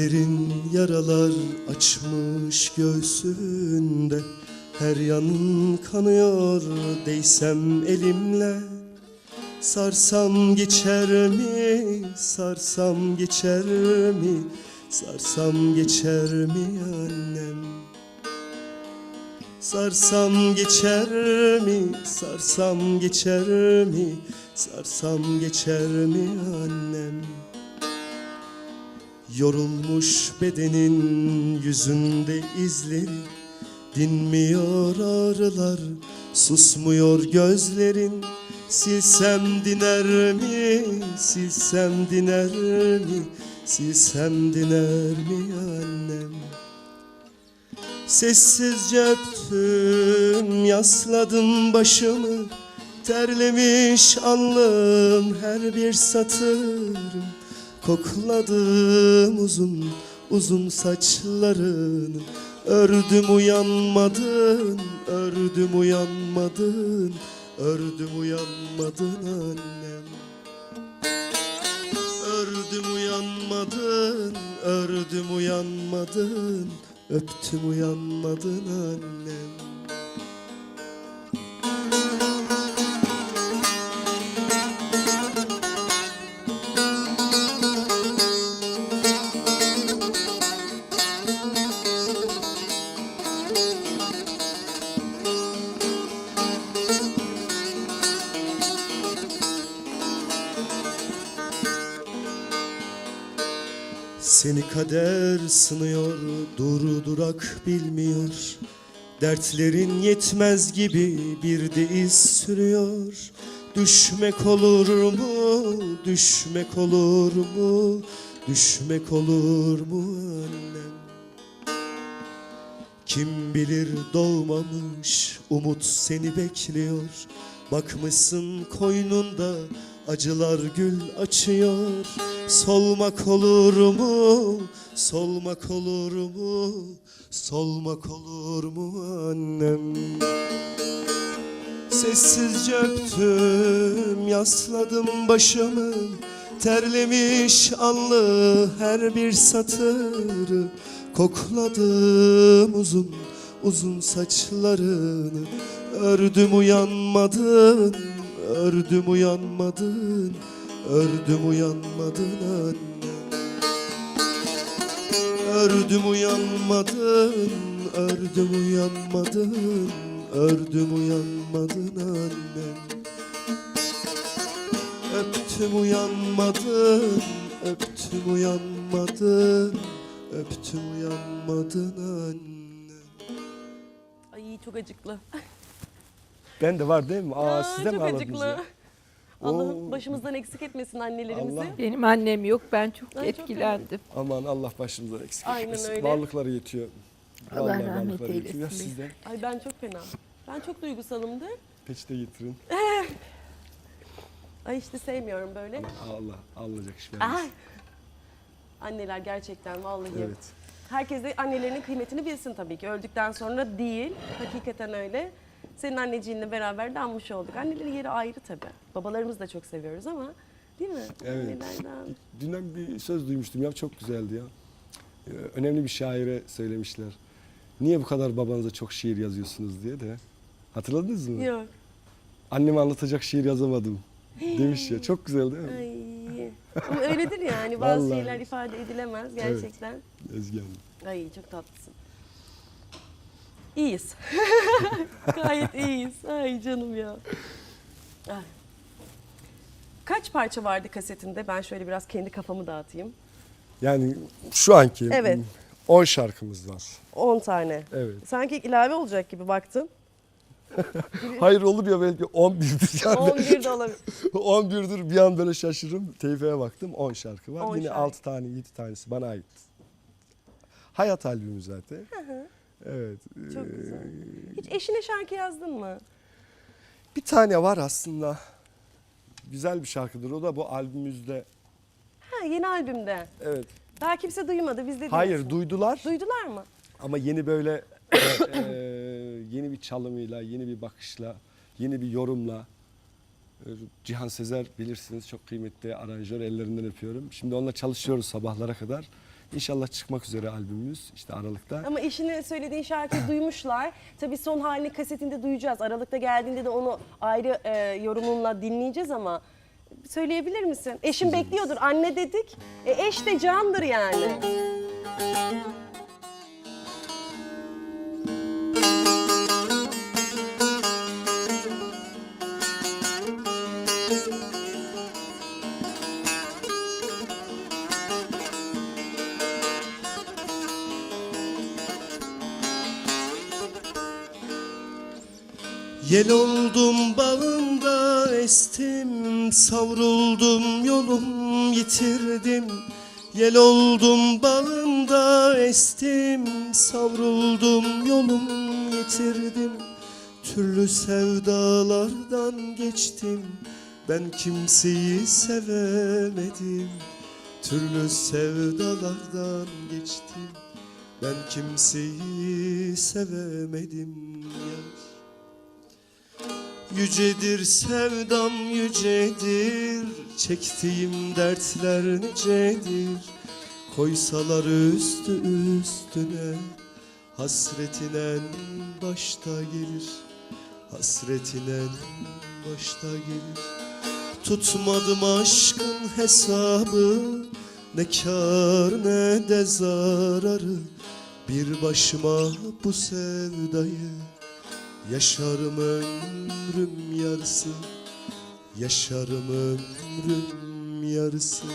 Derin yaralar açmış göğsünde. Her yanın kanıyor değsem elimle. Sarsam geçer mi, sarsam geçer mi? Sarsam geçer mi annem? Sarsam geçer mi, sarsam geçer mi? Sarsam geçer mi annem Yorulmuş bedenin yüzünde izleri Dinmiyor ağrılar, susmuyor gözlerin. Silsem diner mi, silsem diner mi Silsem diner mi annem? Sessizce öptüm, yasladım başımı. Terlemiş alnım her bir satırım Kokladım uzun uzun saçlarını. Ördüm uyanmadın, ördüm uyanmadın Ördüm uyanmadın annem. Ördüm uyanmadın, ördüm uyanmadın Öptüm uyanmadın annem Seni kader sınıyor, dur durak bilmiyor. Dertlerin yetmez gibi bir de iz sürüyor. Düşmek olur mu, düşmek olur mu? Düşmek olur mu annem? Kim bilir doğmamış umut seni bekliyor. Bakmışsın koynunda acılar gül açıyor. Solmak olur mu, solmak olur mu? Solmak olur mu annem? Sessizce öptüm, yasladım başımı. Terlemiş alnı her bir satırı. Kokladım uzun uzun saçlarını. Ördüm uyanmadın, ördüm uyanmadın Ördüm uyanmadın annem Ördüm uyanmadın, ördüm uyanmadın Ördüm uyanmadın annem Öptüm uyanmadın, öptüm uyanmadın Öptüm uyanmadın annem Ay çok acıklı. Ben de var değil mi? Aa Aa, sizde mi çok ağladınız acıklı. ya? Başımızdan eksik etmesin annelerimizi. Allah. Benim annem yok. Ben çok Ay, çok etkilendim. Aman Allah başımızdan eksik Aynen etmesin. öyle. Varlıkları yetiyor. Allah Vallahi rahmet varlıkları yetiyor. Ya eylesin. sizde Ay ben çok fena. Ben çok duygusalımdır. peçete getirin. Ay işte sevmiyorum böyle. Allah alınacak iş Ay. Anneler gerçekten vallahi. Evet. Herkes de annelerinin kıymetini bilsin tabii ki. Öldükten sonra değil. Hakikaten öyle. Senin anneciğinle beraber de anmış olduk. Annelerin yeri ayrı tabii. Babalarımızı da çok seviyoruz ama değil mi? Evet. Annelerden. Dünden bir söz duymuştum ya çok güzeldi ya. Ee, Önemli bir şaire söylemişler. Niye bu kadar babanıza çok şiir yazıyorsunuz diye de. Hatırladınız mı? Yok. Anneme anlatacak şiir yazamadım demiş ya. Çok güzel değil mi? Ay. Ama öyledir yani. Bazı Vallahi. şeyler ifade edilemez gerçekten. Ezgi Hanım. Ay çok tatlısın. İyiyiz. Gayet iyiyiz. Ay canım ya. Ay. Kaç parça vardı kasetinde? Ben şöyle biraz kendi kafamı dağıtayım. Yani şu anki Evet. 10 şarkımız var. 10 tane. Evet. Sanki ilave olacak gibi baktım. Hayır olur ya belki 11'dir yani. 11 de olabilir. 11'dir bir an böyle şaşırırım. Teyfeye baktım 10 şarkı var. 10 Yine şarkı. 6 tane 7 tanesi bana ait. Hayat albümü zaten. Evet. Çok güzel. Hiç eşine şarkı yazdın mı? Bir tane var aslında. Güzel bir şarkıdır. O da bu albümümüzde. Ha yeni albümde. Evet. Daha kimse duymadı. Biz de Hayır duydular Duydular mı? ama yeni böyle e, e, yeni bir çalımıyla, yeni bir bakışla, yeni bir yorumla. e, Cihan Sezer bilirsiniz çok kıymetli aranjör ellerinden öpüyorum. Şimdi onunla çalışıyoruz sabahlara kadar. İnşallah çıkmak üzere albümümüz işte Aralık'ta. Ama eşinin söylediğin şarkıyı duymuşlar. Tabii son halini kasetinde duyacağız. Aralıkta geldiğinde de onu ayrı e, yorumunla dinleyeceğiz ama söyleyebilir misin? Eşim bekliyordur. Anne dedik. E, eş de candır yani. Yel oldum bağımda estim Savruldum yolum yitirdim. Yel oldum bağımda estim Savruldum yolum yitirdim. Türlü sevdalardan geçtim Ben kimseyi sevemedim. Türlü sevdalardan geçtim Ben kimseyi sevemedim Yücedir sevdam yücedir. Çektiğim dertler nicedir. Koysalar üstü üstüne Hasretinen başta gelir. Hasretinen başta gelir. Tutmadım aşkın hesabı Ne kar ne de zararı. Bir başıma bu sevdayı Yaşarım ömrüm yarısı. Yaşarım ömrüm yarısı